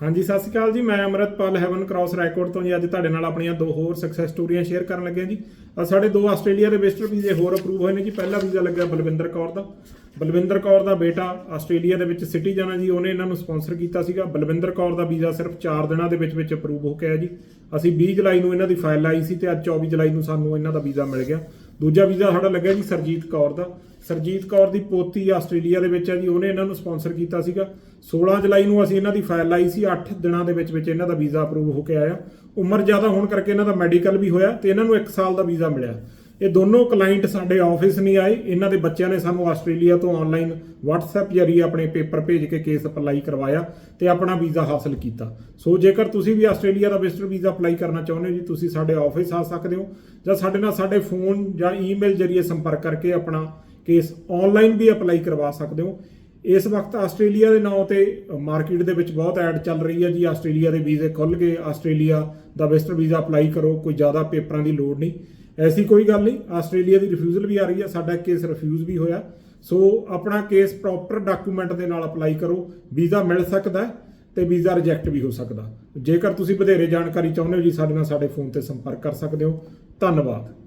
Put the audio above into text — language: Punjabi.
ਹਾਂਜੀ, ਸਤਿ ਸ਼੍ਰੀ ਅਕਾਲ ਜੀ। ਮੈਂ ਅਮਰਤਪਾਲ ਹੈਵਨ ਕ੍ਰਾਸ ਰੈਕੋਰਡ ਤੋਂ ਜੀ। ਅੱਜ ਤੁਹਾਡੇ ਨਾਲ ਆਪਣੀਆਂ ਦੋ ਹੋਰ ਸਕਸੈਸ ਸਟੋਰੀਆਂ ਸ਼ੇਅਰ ਕਰਨ ਲੱਗਿਆ ਜੀ। ਆ ਸਾਡੇ ਦੋ ਆਸਟ੍ਰੇਲੀਆ ਦੇ ਵਿਜ਼ਟਰ ਵੀਜ਼ੇ ਹੋਰ ਅਪਰੂਵ ਹੋਏ ਨੇ ਜੀ। ਪਹਿਲਾ ਵੀਜ਼ਾ ਲੱਗਿਆ ਬਲਵਿੰਦਰ ਕੌਰ ਦਾ। ਬਲਵਿੰਦਰ ਕੌਰ ਦਾ ਬੇਟਾ ਆਸਟ੍ਰੇਲੀਆ ਦੇ ਵਿੱਚ ਸਿਟੀਜ਼ਨ ਹੈ ਜੀ। ਉਹਨੇ ਇਹਨਾਂ ਨੂੰ ਸਪਾਂਸਰ ਕੀਤਾ ਸੀਗਾ। ਬਲਵਿੰਦਰ ਕੌਰ ਦਾ ਵੀਜ਼ਾ ਸਿਰਫ 4 ਦਿਨਾਂ ਦੇ ਵਿੱਚ ਵਿੱਚ ਅਪਰੂਵ ਹੋ ਕੇ ਆਇਆ ਜੀ। ਅਸੀਂ 20 ਜੁਲਾਈ ਨੂੰ ਇਹਨਾਂ ਦੀ ਫਾਈਲ ਲਾਈ ਸੀ ਤੇ ਅੱਜ 24 ਜੁਲਾਈ ਨੂੰ ਸਾਨੂੰ ਇਹਨਾਂ ਦਾ ਵੀਜ਼ਾ ਮਿਲ ਗਿਆ। ਦੂਜਾ ਵੀਜ਼ਾ ਸਾਡਾ ਲੱਗਿਆ ਜੀ ਸਰਜੀਤ ਕੌਰ ਦਾ। ਸਰਜੀਤ ਕੌਰ ਦੀ ਪੋਤੀ ਆਸਟ੍ਰੇਲੀਆ ਦੇ ਵਿੱਚ ਹੈ ਜੀ, ਉਹਨੇ ਇਹਨਾਂ ਨੂੰ ਸਪਾਂਸਰ ਕੀਤਾ ਸੀਗਾ। 16 ਜੁਲਾਈ ਨੂੰ ਅਸੀਂ ਇਹਨਾਂ ਦੀ ਫਾਈਲ ਲਾਈ ਸੀ 8 ਦਿਨਾਂ ਦੇ ਵਿੱਚ ਵਿੱਚ ਇਹਨਾਂ ਦਾ ਵੀਜ਼ਾ ਅਪਰੂਵ ਹੋ ਕੇ ਆਇਆ। ਉਮਰ ਜ਼ਿਆਦਾ ਹੋਣ ਕਰਕੇ ਇਹਨਾਂ ਦਾ ਮੈਡੀਕਲ ਵੀ ਹੋਇਆ ਤੇ ਇਹਨਾਂ ਨੂੰ 1 ਸਾਲ ਦਾ ਵੀਜ਼ਾ ਮਿਲਿਆ। ਇਹ ਦੋਨੋਂ ਕਲਾਇੰਟ ਸਾਡੇ ਆਫਿਸ ਨਹੀਂ ਆਏ। ਇਹਨਾਂ ਦੇ ਬੱਚਿਆਂ ਨੇ ਸਾਨੂੰ ਆਸਟ੍ਰੇਲੀਆ ਤੋਂ ਆਨਲਾਈਨ WhatsApp ਜ਼ਰੀਏ ਆਪਣੇ ਪੇਪਰ ਭੇਜ ਕੇ ਕੇਸ ਅਪਲਾਈ ਕਰਵਾਇਆ ਤੇ ਆਪਣਾ ਵੀਜ਼ਾ ਹਾਸਲ ਕੀਤਾ। ਸੋ ਜੇਕਰ ਤੁਸੀਂ ਵੀ ਆਸਟ੍ਰੇਲੀਆ ਦਾ ਵਿਜ਼ਟਰ ਵੀਜ਼ਾ ਅਪਲਾਈ ਕਰਨਾ ਚਾਹੁੰਦੇ ਹੋ ਜੀ, ਤੁਸੀਂ ਸਾਡੇ ਆਫਿਸ ਆ ਸਕਦੇ ਹੋ ਜਾਂ ਸਾਡੇ ਨਾਲ ਸਾਡੇ ਫੋਨ ਜਾਂ ਈਮੇਲ ਜ਼ਰੀਏ ਸੰਪਰਕ ਕਰਕੇ ਆਪਣਾ ਕੇਸ ਆਨਲਾਈਨ ਵੀ ਅਪਲਾਈ ਕਰਵਾ ਸਕਦੇ ਹੋ। ਇਸ ਵਕਤ ਆਸਟ੍ਰੇਲੀਆ ਦੇ ਨਾਂ ਤੇ ਮਾਰਕੀਟ ਦੇ ਵਿੱਚ ਬਹੁਤ ਐਡ ਚੱਲ ਰਹੀ ਹੈ ਜੀ। ਆਸਟ੍ਰੇਲੀਆ ਦੇ ਵੀਜ਼ੇ ਖੁੱਲ ਗਏ। ਆਸਟ੍ਰੇਲੀਆ ਦਾ ਵਿਜ਼ਟਰ ਵੀਜ਼ਾ ਅਪਲਾਈ ਕਰੋ, ਕੋਈ ਜ਼ਿਆਦਾ ਪੇਪਰਾਂ ਦੀ ਲੋੜ ਨਹੀਂ। ਐਸੀ ਕੋਈ ਗੱਲ ਨਹੀਂ, ਆਸਟ੍ਰੇਲੀਆ ਦੀ ਰਿਫਿਊਜ਼ਲ ਵੀ ਆ ਰਹੀ ਹੈ ਸਾਡਾ ਕੇਸ ਰਿਫਿਊਜ਼ ਵੀ ਹੋਇਆ। ਸੋ ਆਪਣਾ ਕੇਸ ਪ੍ਰੋਪਰ ਡਾਕੂਮੈਂਟ ਦੇ ਨਾਲ ਅਪਲਾਈ ਕਰੋ, ਵੀਜ਼ਾ ਮਿਲ ਸਕਦਾ ਹੈ ਤੇ ਵੀਜ਼ਾ ਰਿਜੈਕਟ ਵੀ ਹੋ ਸਕਦਾ। ਜੇਕਰ ਤੁਸੀਂ ਵਧੇਰੇ ਜਾਣਕਾਰੀ ਚਾਹੁੰਦੇ ਹੋ ਜੀ, ਸਾਡੇ ਨਾਲ ਸਾਡੇ ਫੋਨ ਤੇ ਸੰਪਰਕ ਕਰ ਸਕਦੇ ਹੋ। ਧੰਨਵਾਦ।